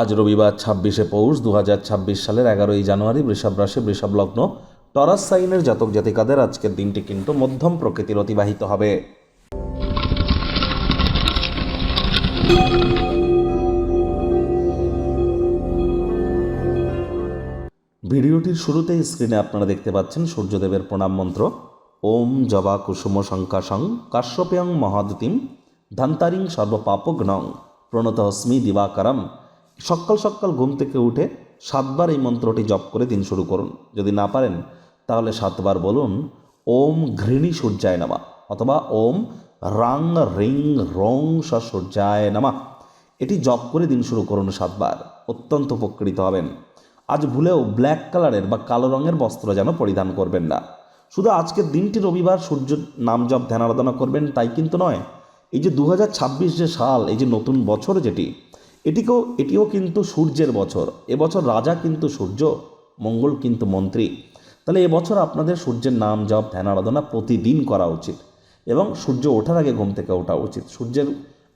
আজ রবিবার ছাব্বিশে পৌষ দু হাজার ছাব্বিশ সালের এগারোই জানুয়ারি বৃষভ রাশি, বৃষভ লগ্ন। টরাস সাইনের জাতক জাতিকাদের আজকের দিনটি কিন্তু মধ্যম প্রকৃতির অতিবাহিত হবে। ভিডিওটির শুরুতেই স্ক্রিনে আপনারা দেখতে পাচ্ছেন সূর্যদেবের প্রণাম মন্ত্র। ওম জবা কুসুম শঙ্কাশং কাশ্যপেয়ং মহাদুতিম ধান্তারিং সর্বপাপগ্নং প্রণতহস্মি দিবাকারম। সকাল সকাল ঘুম থেকে উঠে সাতবার এই মন্ত্রটি জপ করে দিন শুরু করুন। যদি না পারেন, তাহলে সাতবার বলুন, ওম ঘৃণী সূর্যায় নামা অথবা, ওম রাং রিং রং সূর্যায় নামা এটি জপ করে দিন শুরু করুন সাতবার। অত্যন্ত উপকৃত হবেন। আজ ভুলেও ব্ল্যাক কালারের বা কালো রঙের বস্ত্র যেন পরিধান করবেন না। শুধু আজকের দিনটি রবিবার সূর্য নাম জপ ধ্যান আরাধনা করবেন, তাই কিন্তু নয়। এই যে দু হাজার ছাব্বিশ যে সাল, এই যে নতুন বছর যেটি এটিকেও, এটিও কিন্তু সূর্যের বছর। এবছর রাজা কিন্তু সূর্য, মঙ্গল কিন্তু মন্ত্রী। তাহলে এবছর আপনাদের সূর্যের নাম, জপ, ধ্যান, আরাধনা প্রতিদিন করা উচিত। এবং সূর্য ওঠার আগে ঘুম থেকে ওঠা উচিত। সূর্যের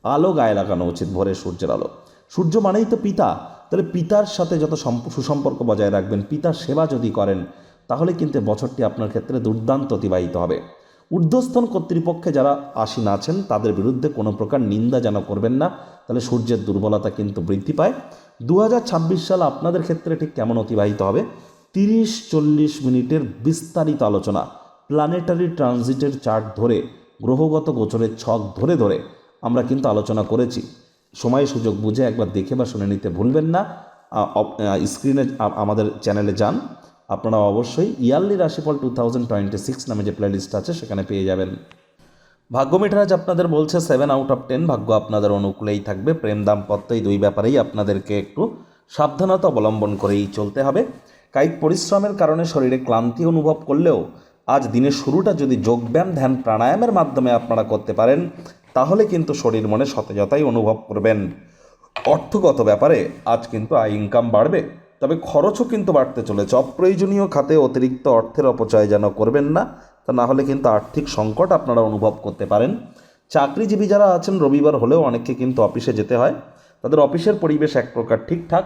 আলো গায়ে লাগানো উচিত ভোরের সূর্যের আলো। সূর্য মানেই তো পিতা। তাহলে পিতার সাথে যত সম্প- সুসম্পর্ক বজায় রাখবেন, পিতার সেবা যদি করেন, তাহলে কিন্তু বছরটি আপনার ক্ষেত্রে দুর্দান্ত অতিবাহিত হবে। ঊর্ধ্বস্থন কর্তৃপক্ষে যারা আসীন আছেন, তাদের বিরুদ্ধে কোনো প্রকার নিন্দা যেন করবেন না। তাহলে সূর্যের দুর্বলতা কিন্তু বৃদ্ধি পায়। দু হাজার ছাব্বিশ সাল আপনাদের ক্ষেত্রে ঠিক কেমন অতিবাহিত হবে? তিরিশ চল্লিশ মিনিটের বিস্তারিত আলোচনা। প্ল্যানেটারি ট্রানজিটের চার্ট ধরে, গ্রহগত গোচরের ছক ধরে ধরে আমরা কিন্তু আলোচনা করেছি। সময় সুযোগ বুঝে একবার দেখে বা শুনে নিতে ভুলবেন না। স্ক্রিনে আমাদের চ্যানেলে যান। আপনারা অবশ্যই ইয়ারলি রাশিফল টু থাউজেন্ড টোয়েন্টি সিক্স নামে যে প্লেলিস্ট আছে, সেখানে পেয়ে যাবেন। ভাগ্য মিটারাজ আপনাদের বলছে সেভেন আউট অফ টেন ভাগ্য আপনাদের অনুকূলেই থাকবে। প্রেম দাম্পত্য এই দুই ব্যাপারেই আপনাদেরকে একটু সাবধানতা অবলম্বন করেই চলতে হবে। কায়িক পরিশ্রমের কারণে শরীরে ক্লান্তি অনুভব করলেও আজ দিনের শুরুটা যদি যোগব্যায়াম, ধ্যান, প্রাণায়ামের মাধ্যমে আপনারা করতে পারেন, তাহলে কিন্তু শরীর মনে সতেজতাই অনুভব করবেন। অর্থগত ব্যাপারে আজ কিন্তু আয় ইনকাম বাড়বে। তবে খরচও কিন্তু বাড়তে চলেছে। অপ্রয়োজনীয় খাতে অতিরিক্ত অর্থের অপচয় যেন করবেন না, তা না হলে কিন্তু আর্থিক সংকট আপনারা অনুভব করতে পারেন। চাকরিজীবী যারা আছেন, রবিবার হলেও অনেককে কিন্তু অফিসে যেতে হয়। তাদের অফিসের পরিবেশ এক প্রকার ঠিকঠাক।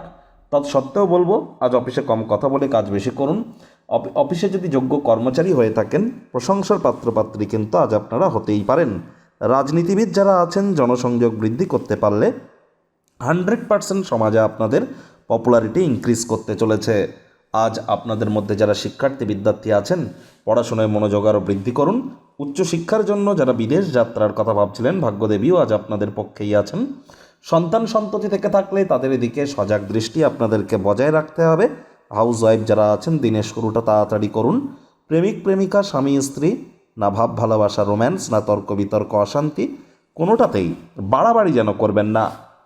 তৎসত্ত্বেও বলব, আজ অফিসে কম কথা বলে কাজ বেশি করুন। অফি- অফিসে যদি যোগ্য কর্মচারী হয়ে থাকেন, প্রশংসার পাত্রপাত্রী কিন্তু আজ আপনারা হতেই পারেন। রাজনীতিবিদ যারা আছেন, জনসংযোগ বৃদ্ধি করতে পারলে হান্ড্রেড পার্সেন্ট সমাজে আপনাদের পপুলারিটি ইনক্রিজ করতে চলেছে। আজ আপনাদের মধ্যে যারা শিক্ষার্থী, বিদ্যার্থী আছেন, পড়াশোনায় মনোযোগ আরও বৃদ্ধি করুন। উচ্চশিক্ষার জন্য যারা বিদেশ যাত্রার কথা ভাবছিলেন, ভাগ্যদেবীও আজ আপনাদের পক্ষেই আছেন। সন্তান সন্ততি থেকে থাকলে তাদের এদিকে সজাগ দৃষ্টি আপনাদেরকে বজায় রাখতে হবে। হাউস ওয়াইফ যারা আছেন, দিনের শুরুটা তাড়াতাড়ি করুন। প্রেমিক, প্রেমিকা, স্বামী, স্ত্রী, না ভাব, ভালোবাসা রোম্যান্স না তর্ক, বিতর্ক, অশান্তি, কোনোটাতেই বাড়াবাড়ি যেন করবেন না।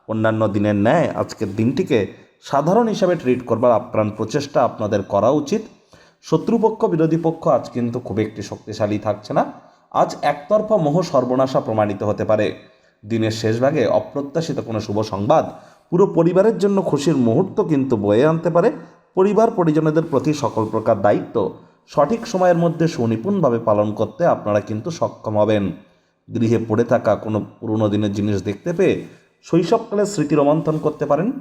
অন্যান্য দিনের ন্যায় আজকের দিনটিকে সাধারণ হিসাবে ট্রিট করবার আপ্রাণ প্রচেষ্টা আপনাদের করা উচিত। শত্রুপক্ষ, বিরোধী পক্ষ আজ কিন্তু খুব একটি শক্তিশালী থাকছে না। আজ একতরফা মোহ সর্বনাশা প্রমাণিত হতে পারে। দিনের শেষ ভাগে অপ্রত্যাশিত কোনো শুভ সংবাদ পুরো পরিবারের জন্য খুশির মুহূর্ত কিন্তু বয়ে আনতে পারে। পরিবার, পরিজনদের প্রতি সকল প্রকার দায়িত্ব। সঠিক সময়ের মধ্যে সুনিপুণভাবে পালন করতে আপনারা কিন্তু সক্ষম হবেন। গৃহে পড়ে থাকা কোনো পুরনো দিনের জিনিস দেখতে পেয়ে শৈশবকালে স্মৃতি রোমন্থন করতে পারেন।